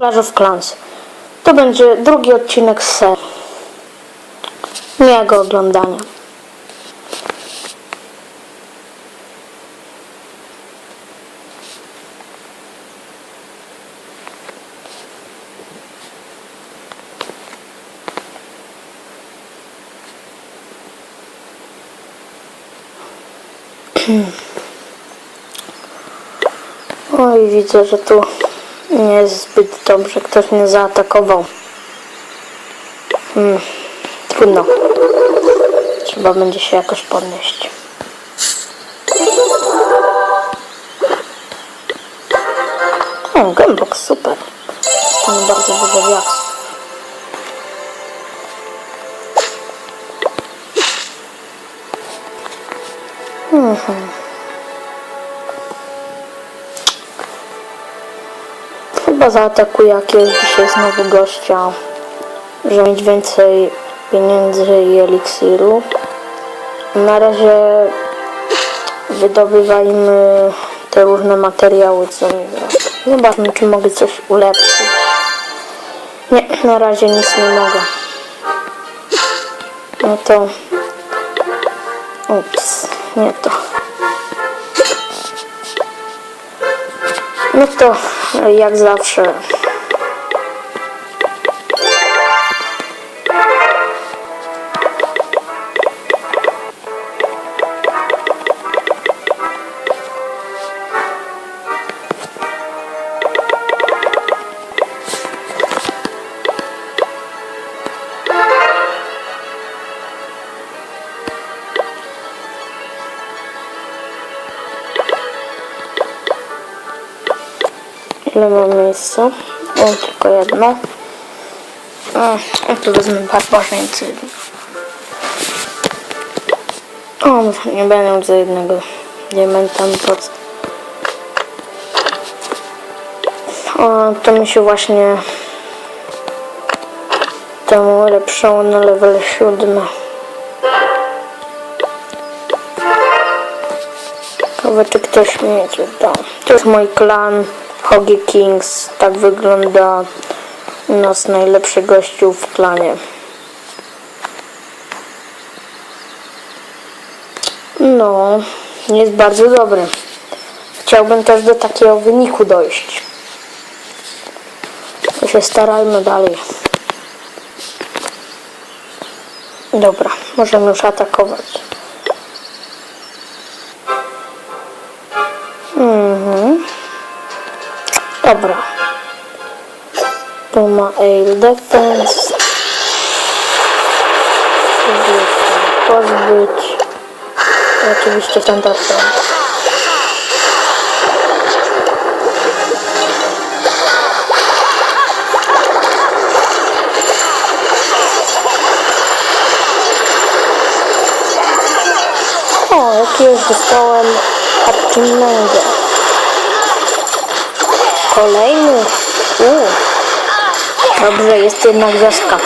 Clash of Clans. To będzie drugi odcinek z serii. Miłego oglądania. Oj, widzę, że tu nie jest zbyt dobrze. Ktoś mnie zaatakował. Hmm, trudno. Trzeba będzie się jakoś podnieść. O, gębok, super. Tam bardzo dużo wiaksów. Mhm. Chyba zaatakuję jakiegoś dzisiaj znowu gościa, żeby mieć więcej pieniędzy i eliksiru. Na razie wydobywajmy te różne materiały, co mi. Zobaczmy, czy mogę coś ulepszyć. Nie, na razie nic nie mogę. No to... Ups, nie to. No to як завжди. Ile mam miejsca? O, tylko jedno. A, ja tu wezmę barbarzyńcy. O, nie będę miał za jednego diamenta. O, to mi się właśnie temu ulepszało na level 7. Ciekawe, czy ktoś mi nie czyta. To jest mój klan Hogi Kings. Tak wygląda nas najlepszy gościu w klanie. No, jest bardzo dobry. Chciałbym też do takiego wyniku dojść. To się starajmy dalej. Dobra, możemy już atakować. Dobra. Tu ma Air Defense. Pozbyć. Oczywiście Thunderstone. O, jakiegoś dostałem Apchinnego. Kolejny. U. Dobrze, jest jednak wioska.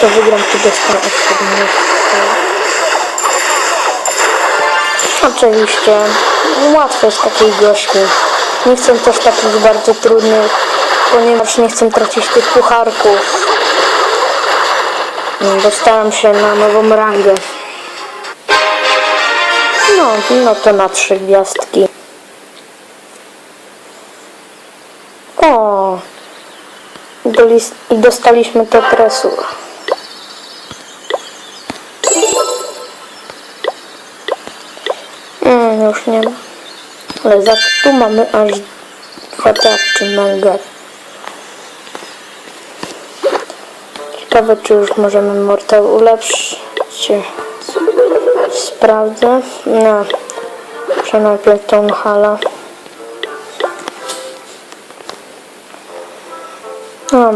To wygram tu dostanę odpowiednio. Oczywiście łatwo jest takiej gości. Nie chcę też takich bardzo trudnych, ponieważ nie chcę tracić tych pucharków. Bo staram się na nową rangę. No, no to na trzy gwiazdki. O! I dostaliśmy to tresur. Mm, już nie ma. Ale za tu mamy aż dwa tarczy manga. Ciekawe, czy już możemy Mortal ulepszyć. Sprawdzę. No. Muszę najpierw tą. No.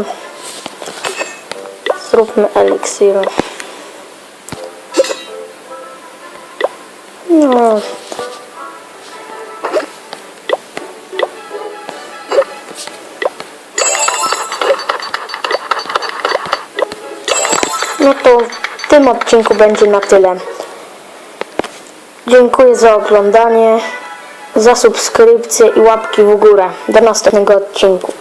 Zróbmy eliksir. No. No to w tym odcinku będzie na tyle. Dziękuję za oglądanie, za subskrypcję i łapki w górę. Do następnego odcinku.